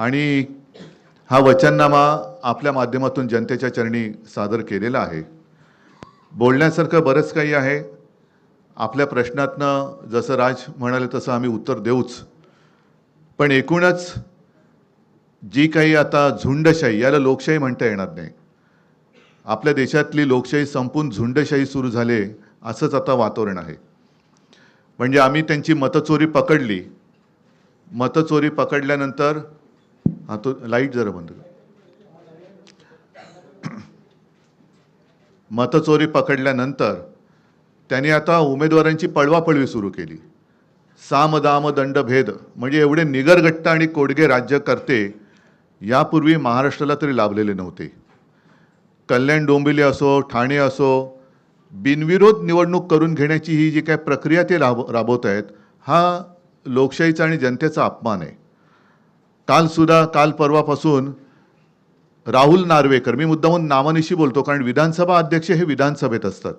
आणि हा वचननामा आपल्या माध्यमातून जनतेच्या चरणी सादर केलेला आहे. बोलण्यासारखं बरंच काही आहे. आपल्या प्रश्नातनं जसं राज म्हणाले तसं आम्ही उत्तर देऊच. पण एकूणच जी काही आता झुंडशाही याला लोकशाही म्हणता येणार नाही. आपल्या देशातली लोकशाही संपून झुंडशाही सुरू झाले असंच आता वातावरण आहे. म्हणजे आम्ही त्यांची मतचोरी पकडली. मतचोरी पकडल्यानंतर हा तो लाइट जरा बंद कर. मतचोरी पकडल्यानंतर त्यांनी आता उमेदवारांची पळवापळवी सुरू केली. साम दाम दंड भेद म्हणजे एवढे निगरगट्ट आणि कोडगे राज्य करते यापूर्वी महाराष्ट्राला तरी लाभलेले नव्हते. कल्याण डोंबिवली असो ठाणे असो बिनविरोध निवडणूक करून घेण्याची ही जी काय प्रक्रिया ते राब राबवत आहेत हा लोकशाहीचा आणि जनतेचा अपमान आहे. कालसुद्धा काल परवापासून राहुल नार्वेकर मी मुद्दामून नावानिशी बोलतो कारण विधानसभा अध्यक्ष हे विधानसभेत असतात.